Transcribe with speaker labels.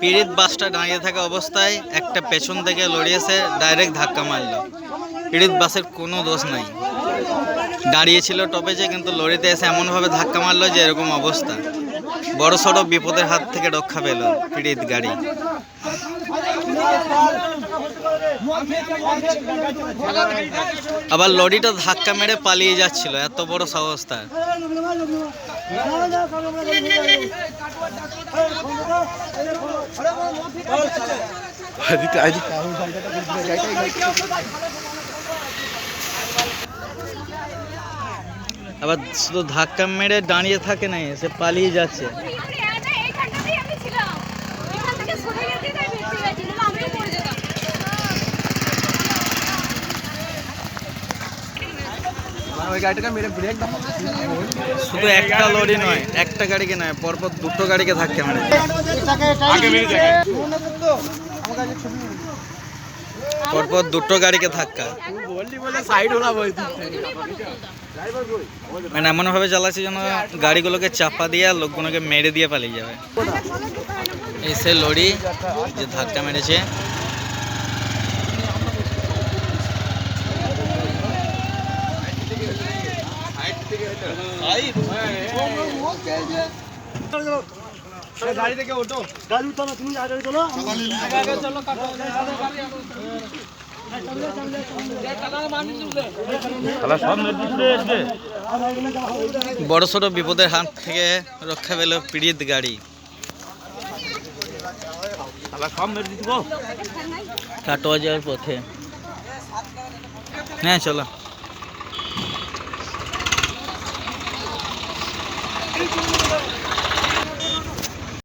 Speaker 1: পিড়িত বাসটা দাঁড়িয়ে থাকা অবস্থায় একটা পেছন থেকে লড়িয়েছে ডাইরেক্ট ধাক্কা মারল। পীড়িত বাসের কোনো দোষ নাই। দাঁড়িয়েছিল টপেজে কিন্তু লরিতে এসে এমনভাবে ধাক্কা মারলো যে, এরকম অবস্থা। বড় সড়ো বিপদের হাত থেকে রক্ষা পেল পিড়িত গাড়ি। আবার লরিটা ধাক্কা মেরে পালিয়ে যাচ্ছিল, এত বড় সাহস তার। আবার শুধু ধাক্কা মেরে দাঁড়িয়ে থাকে নাই সে পালিয়ে যাচ্ছে। শুধু একটা লরি নয় একটা গাড়িকে নয় পরপর দুটো গাড়িকে ধাক্কা মেরে। পরপর দুটো গাড়িকে ধাক্কা। মানে এমন ভাবে চালাচ্ছে যেন গাড়িগুলোকে চাপা দিয়ে লোকগুলোকে মেরে দিয়ে পালিয়ে যাবে। এই সে লরি যে ধাক্কা মেরেছে। বড় সড়ো বিপদের হাত থেকে রক্ষা পেল পীড়িত গাড়ি কাটোয়া যাওয়ার পথে হ্যাঁ চলো